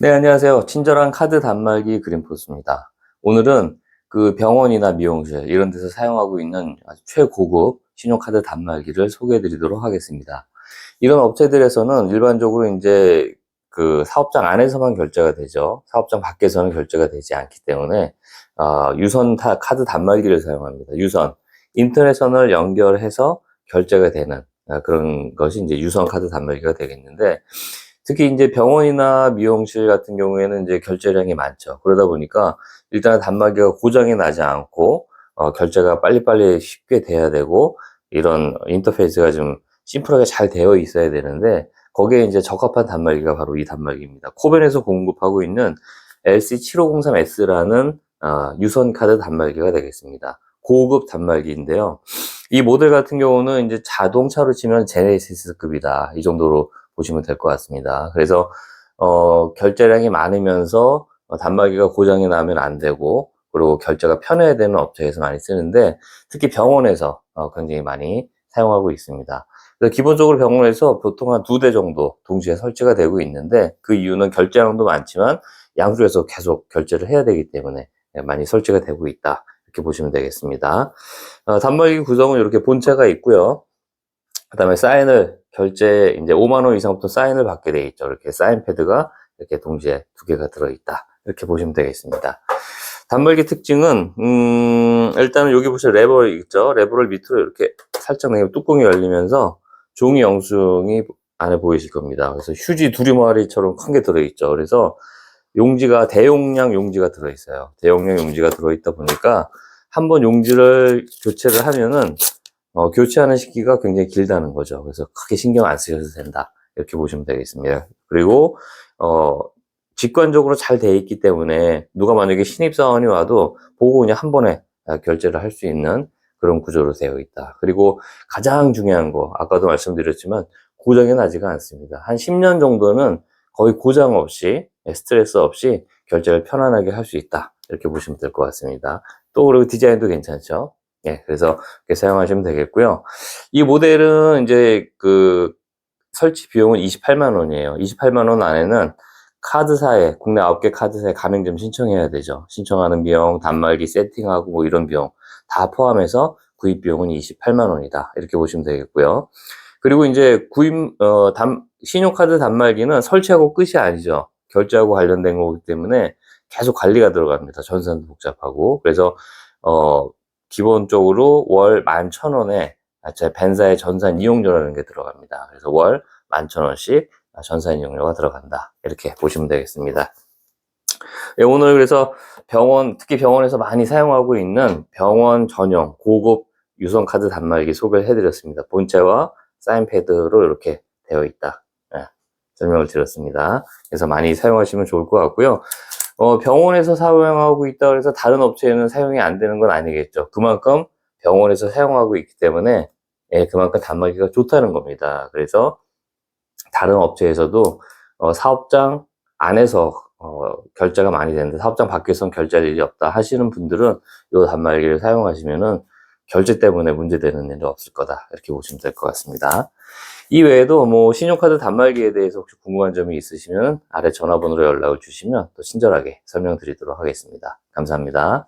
네, 안녕하세요. 친절한 카드 단말기 그린포스입니다. 오늘은 그 병원이나 미용실 이런 데서 사용하고 있는 아주 최고급 신용카드 단말기를 소개해 드리도록 하겠습니다. 이런 업체들에서는 일반적으로 이제 그 사업장 안에서만 결제가 되죠. 사업장 밖에서는 결제가 되지 않기 때문에 어, 유선 타- 카드 단말기를 사용합니다. 유선 인터넷선을 연결해서 결제가 되는 어, 그런 것이 이제 유선 카드 단말기가 되겠는데 특히 이제 병원이나 미용실 같은 경우에는 이제 결제량이 많죠. 그러다 보니까 일단 단말기가 고장이 나지 않고 어, 결제가 빨리빨리 쉽게 돼야 되고 이런 인터페이스가 좀 심플하게 잘 되어 있어야 되는데 거기에 이제 적합한 단말기가 바로 이 단말기입니다. 코벤에서 공급하고 있는 LC7503S라는 어, 유선 카드 단말기가 되겠습니다. 고급 단말기인데요. 이 모델 같은 경우는 이제 자동차로 치면 제네시스급이다. 이 정도로 보시면 될 것 같습니다. 그래서 어, 결제량이 많으면서 어, 단말기가 고장이 나면 안 되고 그리고 결제가 편해야 되는 업체에서 많이 쓰는데 특히 병원에서 어, 굉장히 많이 사용하고 있습니다. 그래서 기본적으로 병원에서 보통 한 두 대 정도 동시에 설치가 되고 있는데 그 이유는 결제량도 많지만 양쪽에서 계속 결제를 해야 되기 때문에 예, 많이 설치가 되고 있다. 이렇게 보시면 되겠습니다. 어, 단말기 구성은 이렇게 본체가 있고요. 그 다음에 사인을 결제 이제 5만 원 이상부터 사인을 받게 돼 있죠. 이렇게 사인 패드가 이렇게 동시에 두 개가 들어 있다. 이렇게 보시면 되겠습니다. 단말기 특징은 음, 일단은 여기 보시면 레버 있죠. 레버를 밑으로 이렇게 살짝 내면 뚜껑이 열리면서 종이 영수증이 안에 보이실 겁니다. 그래서 휴지 두리마리처럼 큰 게 들어있죠. 그래서 용지가 대용량 용지가 들어있어요. 대용량 용지가 들어있다 보니까 한번 용지를 교체를 하면은 어, 교체하는 시기가 굉장히 길다는 거죠. 그래서 크게 신경 안 쓰셔도 된다. 이렇게 보시면 되겠습니다. 그리고, 어, 직관적으로 잘 돼 있기 때문에 누가 만약에 신입사원이 와도 보고 그냥 한 번에 아, 결제를 할 수 있는 그런 구조로 되어 있다. 그리고 가장 중요한 거, 아까도 말씀드렸지만 고장이 나지가 않습니다. 한 10년 정도는 거의 고장 없이, 스트레스 없이 결제를 편안하게 할 수 있다. 이렇게 보시면 될 것 같습니다. 또 그리고 디자인도 괜찮죠. 예, 그래서 사용하시면 되겠고요. 이 모델은 이제 그 설치 비용은 28만 원이에요. 28만 원 안에는 카드사에 국내 9개 카드사에 가맹점 신청해야 되죠. 신청하는 비용, 단말기 세팅하고 뭐 이런 비용 다 포함해서 구입 비용은 28만 원이다. 이렇게 보시면 되겠고요. 그리고 이제 구입 어, 단, 신용카드 단말기는 설치하고 끝이 아니죠. 결제하고 관련된 거기 때문에 계속 관리가 들어갑니다. 전산도 복잡하고 그래서 어 기본적으로 월 11,000원에 제 벤사의 전산 이용료라는 게 들어갑니다. 그래서 월 11,000원씩 전산 이용료가 들어간다. 이렇게 보시면 되겠습니다. 예, 오늘 그래서 병원, 특히 병원에서 많이 사용하고 있는 병원 전용 고급 유선 카드 단말기 소개를 해드렸습니다. 본체와 사인패드로 이렇게 되어 있다. 예, 설명을 드렸습니다. 그래서 많이 사용하시면 좋을 것 같고요. 어, 병원에서 사용하고 있다 그래서 다른 업체에는 사용이 안 되는 건 아니겠죠. 그만큼 병원에서 사용하고 있기 때문에 예, 그만큼 단말기가 좋다는 겁니다. 그래서 다른 업체에서도 어, 사업장 안에서 어, 결제가 많이 되는데 사업장 밖에서는 결제할 일이 없다 하시는 분들은 이 단말기를 사용하시면은 결제 때문에 문제되는 일이 없을 거다 이렇게 보시면 될 것 같습니다. 이 외에도 뭐 신용카드 단말기에 대해서 혹시 궁금한 점이 있으시면 아래 전화번호로 연락을 주시면 또 친절하게 설명드리도록 하겠습니다. 감사합니다.